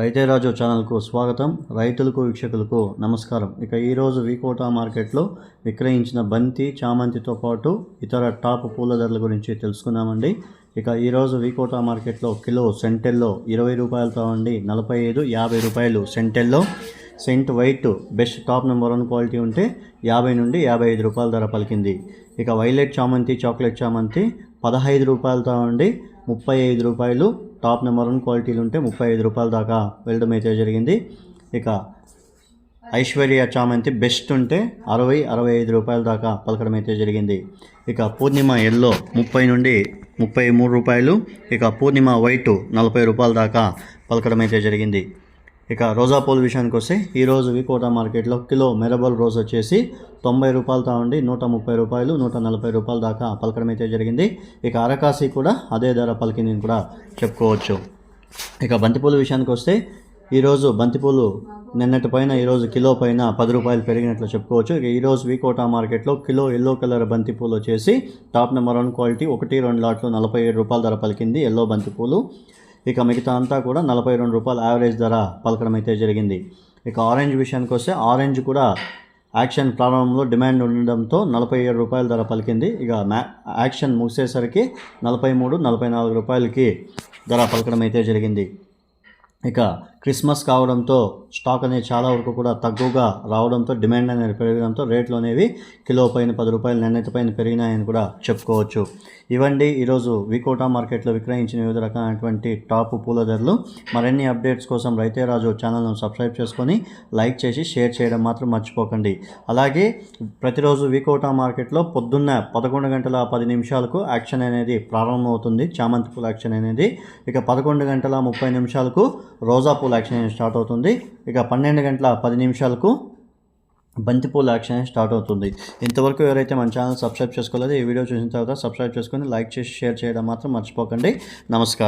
రైతేరాజు ఛానల్కు స్వాగతం. రైతులకు వీక్షకులకు నమస్కారం. ఇక ఈరోజు వీకోటా మార్కెట్లో విక్రయించిన బంతి చామంతితో పాటు ఇతర టాప్ పూల ధరల గురించి తెలుసుకున్నామండి ఇక ఈరోజు వీకోటా మార్కెట్లో కిలో సెంటెల్లో ఇరవై రూపాయలతో ఉండి నలభై ఐదు యాభై రూపాయలు సెంటెల్లో. Cent white best top number one quality ఉంటే యాభై నుండి యాభై ఐదు రూపాయల ధర పలికింది. ఇక వైలెట్ చామంతి చాక్లెట్ చామంతి పదహైదు రూపాయలతో ఉండి ముప్పై ఐదు రూపాయలు టాప్ నెంబర్ వన్ క్వాలిటీలు ఉంటే ముప్పై ఐదు రూపాయల దాకా వెళ్ళడం అయితే జరిగింది. ఇక ఐశ్వర్య చామంతి బెస్ట్ ఉంటే అరవై అరవై ఐదు రూపాయల దాకా పలకడం అయితే జరిగింది. ఇక పూర్ణిమ ఎల్లో ముప్పై నుండి ముప్పై మూడు రూపాయలు. ఇక పూర్ణిమ వైట్ నలభై రూపాయల దాకా పలకడం అయితే జరిగింది. ఇక రోజా పూల విషయానికి వస్తే ఈరోజు వికోట మార్కెట్లో కిలో మెరబల్ రోజ్ వచ్చేసి తొంభై రూపాయలతో ఉండి నూట ముప్పై రూపాయలు నూట నలభై రూపాయల దాకా పలకడం అయితే జరిగింది. ఇక అరకాసి కూడా అదే ధర పలికింది కూడా చెప్పుకోవచ్చు. ఇక బంతిపూల విషయానికి వస్తే ఈరోజు బంతిపూలు నిన్నటి పైన ఈరోజు కిలో పైన పది రూపాయలు పెరిగినట్లు చెప్పుకోవచ్చు. ఇక ఈరోజు వీకోటా మార్కెట్లో కిలో ఎల్లో కలర్ బంతిపూలు వచ్చేసి టాప్ నెంబర్ వన్ క్వాలిటీ ఒకటి రెండు లాట్లు నలభై ఏడు రూపాయల ధర పలికింది ఎల్లో బంతిపూలు. ఇక మిగతా అంతా కూడా నలభై రెండు రూపాయల యావరేజ్ ధర పలకడం అయితే జరిగింది. ఇక ఆరెంజ్ విషయానికి వస్తే ఆరెంజ్ కూడా యాక్షన్ ప్రారంభంలో డిమాండ్ ఉండడంతో నలభై ఏడు రూపాయల ధర పలికింది. ఇక మ్యా యాక్షన్ ముగిసేసరికి నలభై మూడు నలభై నాలుగు రూపాయలకి ధర పలకడం అయితే జరిగింది. ఇక క్రిస్మస్ కావడంతో స్టాక్ అనేది చాలా వరకు కూడా తక్కువగా రావడంతో డిమాండ్ అనేది పెరగడంతో రేట్లు అనేవి కిలో పైన పది రూపాయలు నిర్ణయత పైన పెరిగినాయని కూడా చెప్పుకోవచ్చు. ఇవండి ఈరోజు వికోటా మార్కెట్లో విక్రయించిన వివిధ రకాలైనటువంటి టాప్ పూల ధరలు. మరిన్ని అప్డేట్స్ కోసం రైతే రాజు ఛానల్ను సబ్స్క్రైబ్ చేసుకొని లైక్ చేసి షేర్ చేయడం మాత్రం మర్చిపోకండి. అలాగే ప్రతిరోజు వికోటా మార్కెట్లో పొద్దున్న పదకొండు గంటల పది నిమిషాలకు యాక్షన్ అనేది ప్రారంభమవుతుంది. చామంతి పూల యాక్షన్ అనేది ఇక పదకొండు గంటల ముప్పై నిమిషాలకు రోజా పూల యాక్షన్ స్టార్ట్ అవుతుంది. ఇక పన్నెండు గంటల పది నిమిషాలకు బంతిపూల యాక్షన్ స్టార్ట్ అవుతుంది. ఇంతవరకు ఎవరైతే మన ఛానల్ సబ్స్క్రైబ్ చేసుకోలేదో ఈ వీడియో చూసిన తర్వాత సబ్స్క్రైబ్ చేసుకొని లైక్ చేసి షేర్ చేయడం మాత్రం మర్చిపోకండి. నమస్కారం.